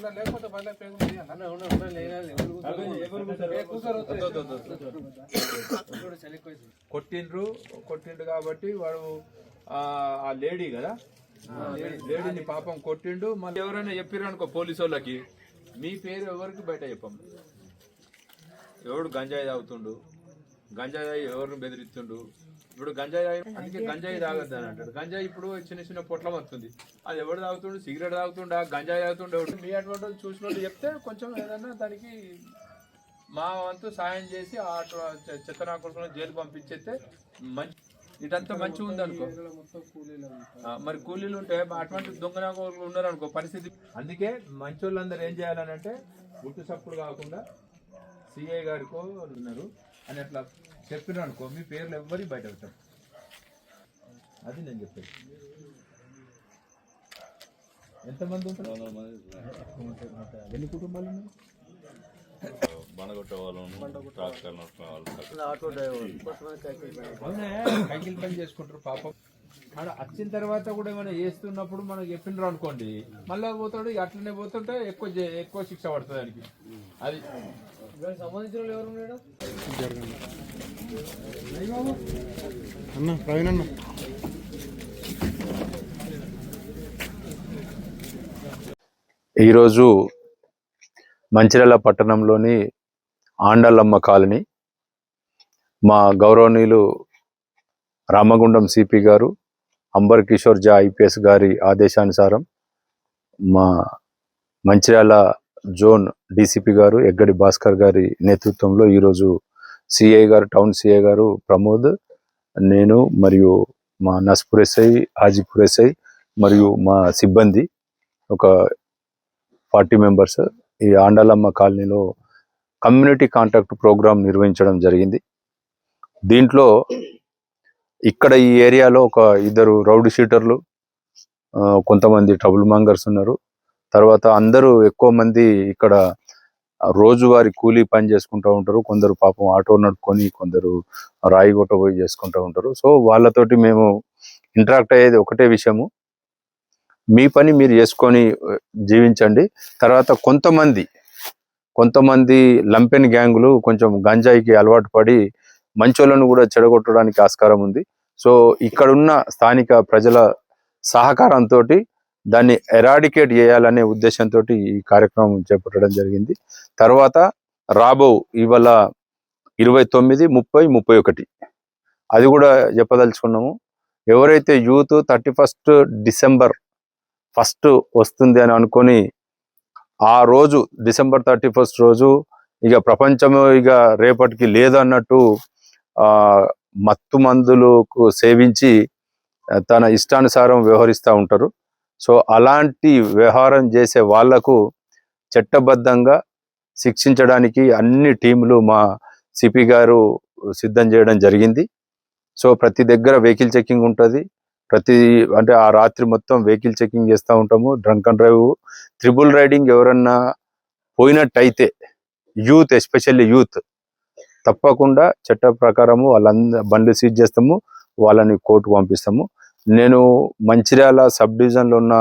అన్న లేకపోతే అన్న. కొట్టిండ్రు కొట్టిండ్రు కాబట్టి వాడు ఆ ఆ లేడీ కదా? లేడీని పాపం కొట్టిండు. మళ్ళీ ఎవరైనా చెప్పారు అనుకో పోలీసు వాళ్ళకి మీ పేరు ఎవరికి బయట చెప్పం. ఎవడు గంజాయి తాగుతుండు గంజాయి ఎవరిని బెదిరిస్తుండు ఇప్పుడు గంజాయి తాగి అందుకే గంజాయి తాగద్దు అని అంటాడు. గంజాయి ఇప్పుడు చిన్న చిన్న పొట్లం వస్తుంది. అది ఎవడు తాగుతుండు? సిగరెట్ తాగుతుండా? గంజాయి తాగుతుండే? ఎవడు మీ అటువంటి వాళ్ళు చూసిన వాళ్ళు చెప్తే కొంచెం ఏదన్నా దానికి మా వంతు సాయం చేసి ఆ చెత్త నాకుండా జైలు పంపించేస్తే మంచి ఇదంతా మంచిగా ఉంది అనుకో మరి కూలీలు ఉంటే అటువంటి దొంగ నాకోలు ఉన్నారు అనుకో పరిస్థితి. అందుకే మంచి వాళ్ళందరూ ఏం చేయాలని అంటే గుట్టు సప్పుడు కాకుండా సిఐ గారికో ఉన్నారు. అని అట్లా చెప్పిన అనుకో మీ పేర్లు ఎవ్వరి బయట పెట్టారు. అది నేను చెప్పేది. ఎంతమంది ఉంటారు? ఎన్ని కుటుంబాలు ఉన్నాయి? బండగొట్టే వాళ్ళు ట్రాక్టర్ కైకిల్ పని చేసుకుంటారు పాపం. ఆడ వచ్చిన తర్వాత కూడా ఏమైనా చేస్తున్నప్పుడు మనకు చెప్పిండ్రు అనుకోండి మళ్ళీ పోతాడు అట్లనే పోతుంటే ఎక్కువ ఎక్కువ శిక్ష పడుతుంది దానికి అది అన్న ప్రవీణ్ అన్న. ఈరోజు మంచిర్యాల పట్టణంలోని ఆండలమ్మ కాలనీ మా గౌరవనీయులు రామగుండం సిపి గారు అంబర్ కిషోర్ జా ఐపీఎస్ గారి ఆదేశానుసారం మా మంచిర్యాల జోన్ డీసీపీ గారు ఎగ్గడి భాస్కర్ గారి నేతృత్వంలో ఈరోజు సిఐ గారు టౌన్ సిఐ గారు ప్రమోద్ నేను మరియు మా నస్పూర్ ఎస్ఐ హాజీపూర్ ఎస్ఐ మరియు మా సిబ్బంది ఒక ఫార్టీ మెంబర్స్ ఈ ఆండాలమ్మ కాలనీలో కమ్యూనిటీ కాంటాక్ట్ ప్రోగ్రాం నిర్వహించడం జరిగింది. దీంట్లో ఇక్కడ ఈ ఏరియాలో ఒక ఇద్దరు రౌడీ షీటర్లు కొంతమంది ట్రబుల్ మాంగర్స్ ఉన్నారు. తర్వాత అందరూ ఎక్కువ మంది ఇక్కడ రోజువారి కూలీ పని చేసుకుంటూ ఉంటారు. కొందరు పాపం ఆటో నడుపుకొని కొందరు రాయి గొట్ట పోయి చేసుకుంటూ ఉంటారు. సో వాళ్ళతోటి మేము ఇంటరాక్ట్ అయ్యేది ఒకటే విషయము. మీ పని మీరు చేసుకొని జీవించండి. తర్వాత కొంతమంది కొంతమంది లంపెన్ గ్యాంగులు కొంచెం గంజాయికి అలవాటు పడి మంచోళ్ళను కూడా చెడగొట్టడానికి ఆస్కారం ఉంది. సో ఇక్కడున్న స్థానిక ప్రజల సహకారంతో దాన్ని ఎరాడికేట్ చేయాలనే ఉద్దేశంతో ఈ కార్యక్రమం చేపట్టడం జరిగింది. తర్వాత రాబో ఇవాళ ఇరవై తొమ్మిది ముప్పై ముప్పై ఒకటి. అది కూడా చెప్పదలుచుకున్నాము. ఎవరైతే youth thirty first December first వస్తుంది అని అనుకొని ఆ రోజు డిసెంబర్ థర్టీ ఫస్ట్ రోజు ఇక ప్రపంచము ఇక రేపటికి లేదన్నట్టు మత్తు మందులకు సేవించి తన ఇష్టానుసారం వ్యవహరిస్తూ ఉంటారు. సో అలాంటి వ్యవహారం చేసే వాళ్ళకు చట్టబద్ధంగా శిక్షించడానికి అన్ని టీములు మా సిపి గారు సిద్ధం చేయడం జరిగింది. సో ప్రతి దగ్గర వెహికల్ చెకింగ్ ఉంటుంది. ప్రతి అంటే ఆ రాత్రి మొత్తం వెహికల్ చెకింగ్ చేస్తూ ఉంటాము. Drunk and drive triple riding ఎవరన్నా పోయినట్టయితే యూత్ ఎస్పెషల్లీ యూత్ తప్పకుండా చట్ట ప్రకారము వాళ్ళంద బండ్లు సీజ్ చేస్తాము. వాళ్ళని కోర్టు పంపిస్తాము. నేను మంచిర్యాల సబ్ డివిజన్లో ఉన్న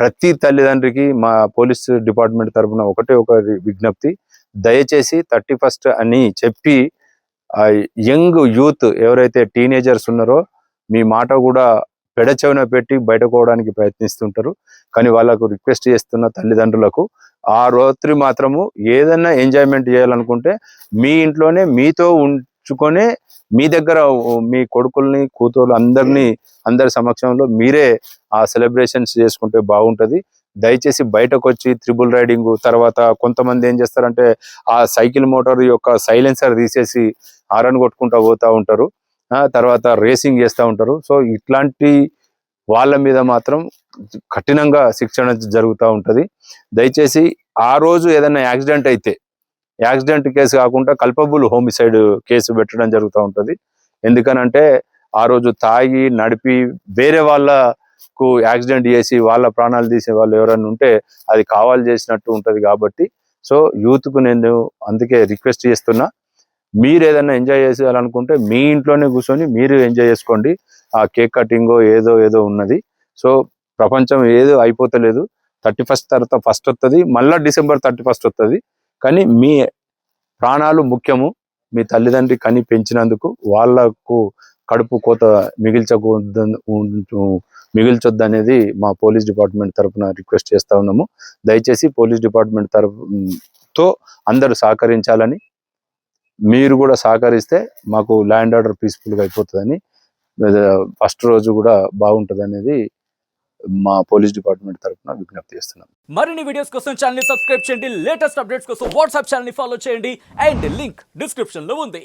ప్రతి తల్లిదండ్రికి మా పోలీస్ డిపార్ట్మెంట్ తరఫున ఒకటే ఒక విజ్ఞప్తి. దయచేసి థర్టీ ఫస్ట్ అని చెప్పి యంగ్ యూత్ ఎవరైతే టీనేజర్స్ ఉన్నారో మీ మాట కూడా పెడచెవిన పెట్టి బయటకోవడానికి ప్రయత్నిస్తుంటారు. కానీ వాళ్ళకు రిక్వెస్ట్ చేస్తున్న తల్లిదండ్రులకు ఆ రాత్రి మాత్రము ఏదైనా ఎంజాయ్మెంట్ చేయాలనుకుంటే మీ ఇంట్లోనే మీతో తెచ్చుకొని మీ దగ్గర మీ కొడుకుల్ని కూతురు అందరినీ అందరి సమక్షంలో మీరే ఆ సెలబ్రేషన్స్ చేసుకుంటే బాగుంటది. దయచేసి బయటకు వచ్చి త్రిబుల్ రైడింగ్ తర్వాత కొంతమంది ఏం చేస్తారంటే ఆ సైకిల్ మోటార్ యొక్క సైలెన్సర్ తీసేసి హారన్ కొట్టుకుంటా పోతా ఉంటారు. ఆ తర్వాత రేసింగ్ చేస్తూ ఉంటారు. సో ఇట్లాంటి వాళ్ళ మీద మాత్రం కఠినంగా శిక్షణ జరుగుతూ ఉంటది. దయచేసి ఆ రోజు ఏదైనా యాక్సిడెంట్ అయితే యాక్సిడెంట్ కేసు కాకుండా కల్పబుల్ హోమిసైడ్ కేసు పెట్టడం జరుగుతూ ఉంటుంది. ఎందుకనంటే ఆ రోజు తాగి నడిపి వేరే వాళ్ళకు యాక్సిడెంట్ చేసి వాళ్ళ ప్రాణాలు తీసే వాళ్ళు ఎవరైనా ఉంటే అది కావాలి చేసినట్టు ఉంటుంది కాబట్టి. సో యూత్కు నేను అందుకే రిక్వెస్ట్ చేస్తున్నా మీరు ఏదైనా ఎంజాయ్ చేసేయాలనుకుంటే మీ ఇంట్లోనే కూర్చొని మీరు ఎంజాయ్ చేసుకోండి. ఆ కేక్ కటింగో ఏదో ఏదో ఉన్నది. సో ప్రపంచం ఏదో అయిపోతలేదు. థర్టీ ఫస్ట్ తర్వాత ఫస్ట్ వస్తుంది మళ్ళీ డిసెంబర్ థర్టీ ఫస్ట్ వస్తుంది కానీ మీ ప్రాణాలు ముఖ్యము. మీ తల్లిదండ్రి కని పెంచినందుకు వాళ్ళకు కడుపు కోత మిగిల్చకూడదు మిగిల్చొద్దు అనేది మా పోలీస్ డిపార్ట్మెంట్ తరపున రిక్వెస్ట్ చేస్తా ఉన్నాము. దయచేసి పోలీస్ డిపార్ట్మెంట్ తరపుతో అందరూ సహకరించాలని మీరు కూడా సహకరిస్తే మాకు ల్యాండ్ ఆర్డర్ పీస్ఫుల్గా అయిపోతుందని ఫస్ట్ రోజు కూడా బాగుంటుంది అనేది మా పోలీస్ డిపార్ట్మెంట్ తరపున విజ్ఞప్తి చేస్తున్నాం. మరిన్ని వీడియోస్ కోసం ఛానల్ సబ్స్క్రైబ్ చేయండి. లేటెస్ట్ అప్డేట్స్ కోసం వాట్సాప్ ఛానల్ ఫాలో చేయండి. అండ్ లింక్ డిస్క్రిప్షన్లో ఉంది.